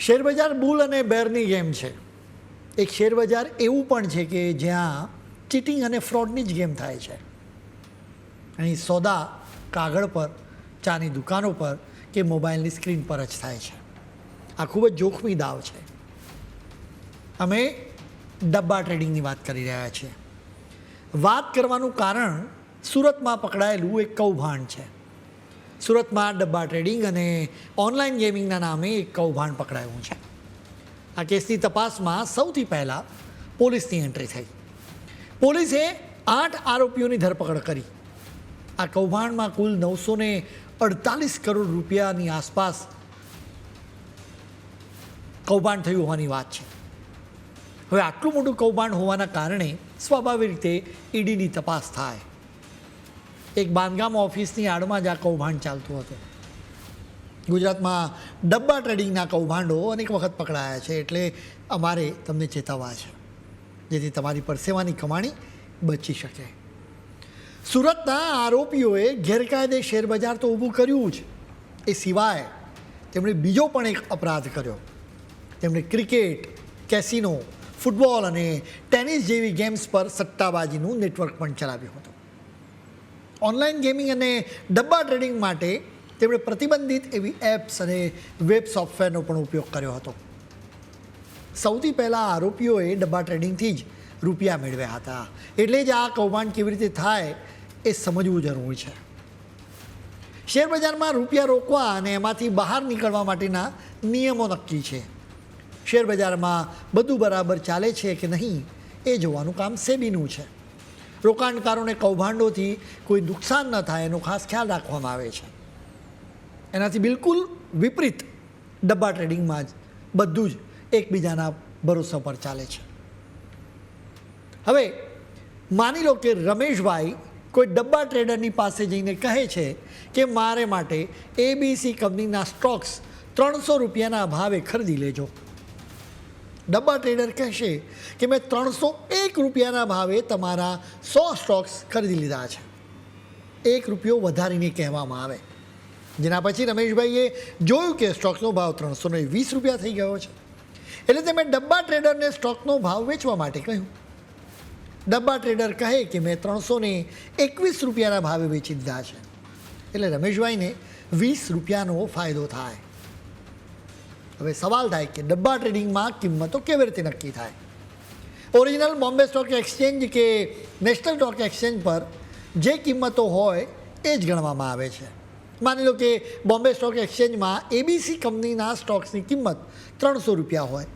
શેરબજાર બુલ અને બેરની ગેમ છે. એક શેરબજાર એવું પણ છે કે જ્યાં ચીટિંગ અને ફ્રોડની જ ગેમ થાય છે. અહીં સોદા કાગળ પર, ચાની દુકાનો પર કે મોબાઈલની સ્ક્રીન પર જ થાય છે. આ ખૂબ જ જોખમી દાવ છે. અમે ડબ્બા ટ્રેડિંગની વાત કરી રહ્યા છીએ. વાત કરવાનું કારણ સુરતમાં પકડાયેલું એક કૌભાંડ છે. સુરતમાં ડબ્બા ટ્રેડિંગ અને ઓનલાઈન ગેમિંગના નામે એક કૌભાંડ પકડાયું છે. આ કેસની તપાસમાં સૌથી પહેલાં પોલીસની એન્ટ્રી થઈ. પોલીસે આઠ આરોપીઓની ધરપકડ કરી. આ કૌભાંડમાં કુલ નવસો ને અડતાલીસ કરોડ રૂપિયાની આસપાસ કૌભાંડ થયું હોવાની વાત છે. હવે આટલું મોટું કૌભાંડ હોવાના કારણે સ્વાભાવિક રીતે ઈડીની તપાસ થાય. એક બાંધકામ ઓફિસની આડમાં જ આ કૌભાંડ ચાલતું હતું. ગુજરાતમાં ડબ્બા ટ્રેડિંગના કૌભાંડો અનેક વખત પકડાયા છે એટલે અમારે તમને ચેતવવા છે. જેથી તમારી પરસેવાની કમાણી બચી શકે. સુરતના આરોપીઓએ ગેરકાયદે શેરબજાર તો ઊભું કર્યું જ. એ સિવાય તેમણે બીજો પણ એક અપરાધ કર્યો. તેમણે ક્રિકેટ, કેસિનો, ફૂટબોલ અને ટેનિસ જેવી ગેમ્સ પર સટ્ટાબાજીનું નેટવર્ક પણ ચલાવ્યું હતું. ઓનલાઈન ગેમિંગ અને ડબ્બા ટ્રેડિંગ માટે તેમણે પ્રતિબંધિત એવી એપ્સ અને વેબ સોફ્ટવેરનો પણ ઉપયોગ કર્યો હતો. સૌથી પહેલાં આરોપીઓએ ડબ્બા ટ્રેડિંગથી જ રૂપિયા મેળવ્યા હતા. એટલે જ આ કૌભાંડ કેવી રીતે થાય એ સમજવું જરૂરી છે. શેરબજારમાં રૂપિયા રોકવા અને એમાંથી બહાર નીકળવા માટેના નિયમો નક્કી છે. શેરબજારમાં બધું બરાબર ચાલે છે કે નહીં એ જોવાનું કામ સેબીનું છે. રોકાણકારોને કૌભાંડોથી કોઈ નુકસાન ન થાય, એનો ખાસ ખ્યાલ રાખવામાં આવે છે. એનાથી બિલકુલ વિપરીત ડબ્બા ટ્રેડિંગમાં જ બધું જ એકબીજાના ભરોસા પર ચાલે છે. હવે, માની લો કે રમેશભાઈ કોઈ ડબ્બા ટ્રેડરની પાસે જઈને કહે છે કે મારે માટે એબીસી કંપનીના સ્ટોક્સ ત્રણસો રૂપિયાના ભાવે ખરીદી લેજો. ડબ્બા ટ્રેડર કહેશે કે મેં ત્રણસો એક રૂપિયાના ભાવે તમારા સો સ્ટોક્સ ખરીદી લીધા છે. એક રૂપિયો વધારીને કહેવામાં આવે. જેના પછી રમેશભાઈએ જોયું કે સ્ટોક્સનો ભાવ ત્રણસો ને વીસ રૂપિયા થઈ ગયો છે. એટલે તેમણે ડબ્બા ટ્રેડરને સ્ટોકનો ભાવ વેચવા માટે કહ્યું. ડબ્બા ટ્રેડર કહે કે મેં ત્રણસો ને એકવીસ રૂપિયાના ભાવે વેચી દીધા છે. એટલે રમેશભાઈને વીસ રૂપિયાનો ફાયદો થાય. હવે સવાલ થાય કે ડબ્બા ટ્રેડિંગમાં કિંમતો કેવી રીતે નક્કી થાય? ઓરિજિનલ બોમ્બે સ્ટોક એક્સચેન્જ કે નેશનલ સ્ટોક એક્સચેન્જ પર જે કિંમતો હોય એ જ ગણવામાં આવે છે. માની લો કે બોમ્બે સ્ટોક એક્સચેન્જમાં એબીસી કંપનીના સ્ટોક્સની કિંમત ત્રણસો રૂપિયા હોય,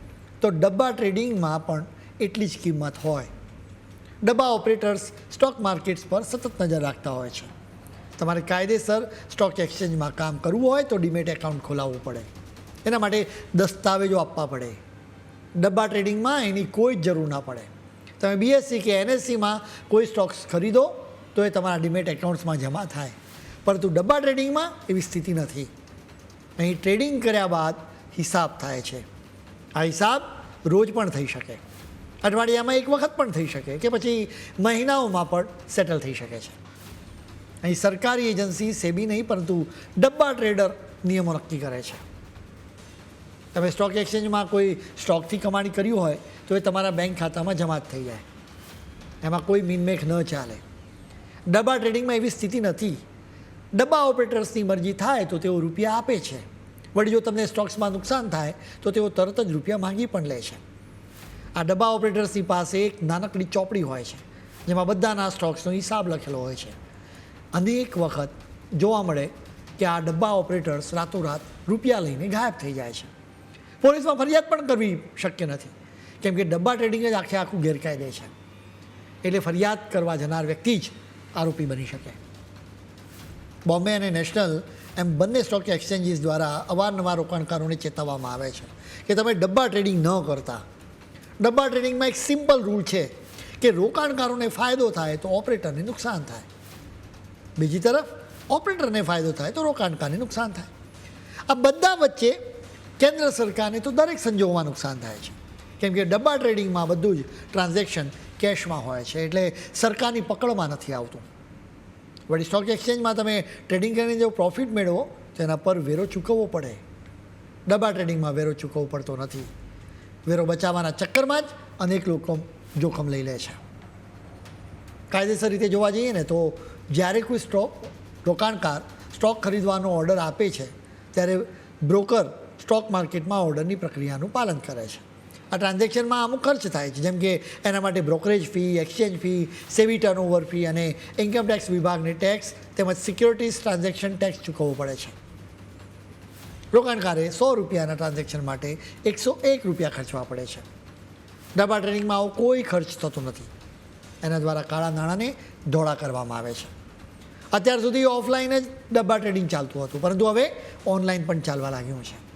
તો ડબ્બા ટ્રેડિંગમાં પણ એટલી જ કિંમત હોય. ડબ્બા ઓપરેટર્સ સ્ટોક માર્કેટ્સ પર સતત નજર રાખતા હોય છે. તમારે કાયદેસર સ્ટોક એક્સચેન્જમાં કામ કરવું હોય તો ડીમેટ એકાઉન્ટ ખોલાવવું પડે. એના માટે દસ્તાવેજો આપવા પડે. ડબ્બા ટ્રેડિંગમાં એની કોઈ જ જરૂર ના પડે. તમે બીએસસી કે એનએસસીમાં કોઈ સ્ટોક્સ ખરીદો, તો એ તમારા ડીમેટ એકાઉન્ટ્સમાં જમા થાય. પરંતુ ડબ્બા ટ્રેડિંગમાં એવી સ્થિતિ નથી. અહીં ટ્રેડિંગ કર્યા બાદ હિસાબ થાય છે. આ હિસાબ રોજ પણ થઈ શકે. અઠવાડિયામાં એક વખત પણ થઈ શકે કે પછી મહિનાઓમાં પણ સેટલ થઈ શકે છે. અહીં સરકારી એજન્સી સેબી નહીં, પરંતુ ડબ્બા ટ્રેડર નિયમો નક્કી કરે છે. તમે સ્ટોક એક્સચેન્જમાં કોઈ સ્ટોકથી કમાણી કર્યું હોય, તો એ તમારા બેંક ખાતામાં જમા જ થઈ જાય. એમાં કોઈ મીનમેખ ન ચાલે. ડબ્બા ટ્રેડિંગમાં એવી સ્થિતિ નથી. ડબ્બા ઓપરેટર્સની મરજી થાય તો તેઓ રૂપિયા આપે છે. વળી જો તમને સ્ટોક્સમાં નુકસાન થાય તો તેઓ તરત જ રૂપિયા માંગી પણ લે છે. આ ડબ્બા ઓપરેટર્સની પાસે એક નાનકડી ચોપડી હોય છે, જેમાં બધાના સ્ટોક્સનો હિસાબ લખેલો હોય છે. અનેક વખત જોવા મળે કે આ ડબ્બા ઓપરેટર્સ રાતોરાત રૂપિયા લઈને ગાયબ થઈ જાય છે. પોલીસમાં ફરિયાદ પણ કરવી શક્ય નથી. કેમ કે ડબ્બા ટ્રેડિંગ જ આખે આખું ગેરકાયદે છે. એટલે ફરિયાદ કરવા જનાર વ્યક્તિ જ આરોપી બની શકે. બોમ્બે અને નેશનલ એમ બંને સ્ટોક એક્સચેન્જીસ દ્વારા અવારનવાર રોકાણકારોને ચેતવવામાં આવે છે કે તમે ડબ્બા ટ્રેડિંગ ન કરતા. ડબ્બા ટ્રેડિંગમાં એક સિમ્પલ રૂલ છે કે રોકાણકારોને ફાયદો થાય તો ઓપરેટરને નુકસાન થાય. બીજી તરફ ઓપરેટરને ફાયદો થાય તો રોકાણકારને નુકસાન થાય. આ બધા વચ્ચે કેન્દ્ર સરકારને તો દરેક સંજોગોમાં નુકસાન થાય છે. કેમ કે ડબ્બા ટ્રેડિંગમાં બધું જ ટ્રાન્ઝેક્શન કેશમાં હોય છે, એટલે સરકારની પકડમાં નથી આવતું. વળી સ્ટોક એક્સચેન્જમાં તમે ટ્રેડિંગ કરીને જો પ્રોફિટ મેળવો તેના પર વેરો ચૂકવવો પડે. ડબ્બા ટ્રેડિંગમાં વેરો ચૂકવવો પડતો નથી. વેરો બચાવવાના ચક્કરમાં જ અનેક લોકો જોખમ લઈ લે છે. કાયદેસર રીતે જોવા જઈએ ને તો જ્યારે કોઈ સ્ટોક રોકાણકાર સ્ટોક ખરીદવાનો ઓર્ડર આપે છે, ત્યારે બ્રોકર સ્ટોક માર્કેટમાં ઓર્ડરની પ્રક્રિયાનું પાલન કરે છે. આ ટ્રાન્ઝેક્શનમાં અમુક ખર્ચ થાય છે, જેમ કે એના માટે brokerage fee, exchange fee SEBI turnover fee અને ઇન્કમ ટેક્સ વિભાગને ટેક્સ તેમજ સિક્યોરિટીઝ ટ્રાન્ઝેક્શન ટેક્સ ચૂકવવો પડે છે. રોકાણકારે સો રૂપિયાના ટ્રાન્ઝેક્શન માટે એકસો એક રૂપિયા ખર્ચવા પડે છે. ડબ્બા ટ્રેડિંગમાં આવો કોઈ ખર્ચ થતો નથી. એના દ્વારા કાળા નાણાંને ધોળા કરવામાં આવે છે. અત્યાર સુધી ઓફલાઈન જ ડબ્બા ટ્રેડિંગ ચાલતું હતું, પરંતુ હવે ઓનલાઈન પણ ચાલવા લાગ્યું છે.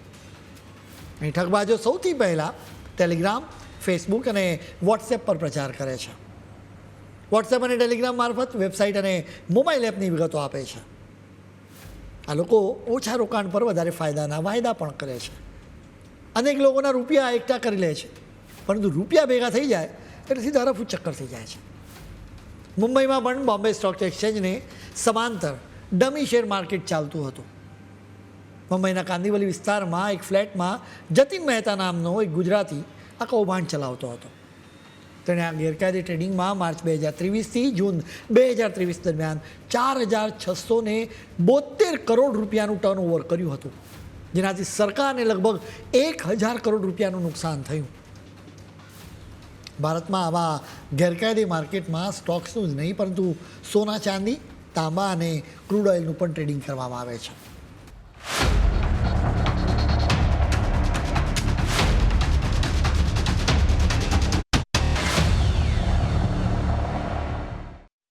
અહીં ઠગબાજો સૌથી પહેલાં ટેલિગ્રામ ફેસબુક અને વોટ્સએપ પર પ્રચાર કરે છે. વોટ્સએપ અને ટેલિગ્રામ મારફત વેબસાઇટ અને મોબાઈલ એપની વિગતો આપે છે. આ લોકો ઓછા રોકાણ પર વધારે ફાયદાના વાયદા પણ કરે છે. અનેક લોકોના રૂપિયા એકઠા કરી લે છે. પરંતુ રૂપિયા ભેગા થઈ જાય એટલે સીધા રફુ ચક્કર થઈ જાય છે. મુંબઈમાં પણ બોમ્બે સ્ટોક એક્સચેન્જને સમાંતર ડમી શેર માર્કેટ ચાલતું હતું. મુંબઈના કાંદીવલી વિસ્તારમાં એક ફ્લેટમાં જતીન મહેતા નામનો એક ગુજરાતી આ કૌભાંડ ચલાવતો હતો. તેણે આ ગેરકાયદે ટ્રેડિંગમાં માર્ચ બે હજાર ત્રેવીસથી જૂન બે હજાર ત્રેવીસ દરમિયાન ચાર હજાર છસો ને બોતેર કરોડ રૂપિયાનું ટર્નઓવર કર્યું હતું, જેનાથી સરકારને લગભગ એક હજાર કરોડ રૂપિયાનું નુકસાન થયું. ભારતમાં આવા ગેરકાયદે માર્કેટમાં સ્ટોક્સનું જ નહીં, પરંતુ સોના ચાંદી, તાંબા અને ક્રૂડ ઓઇલનું પણ ટ્રેડિંગ કરવામાં આવે છે.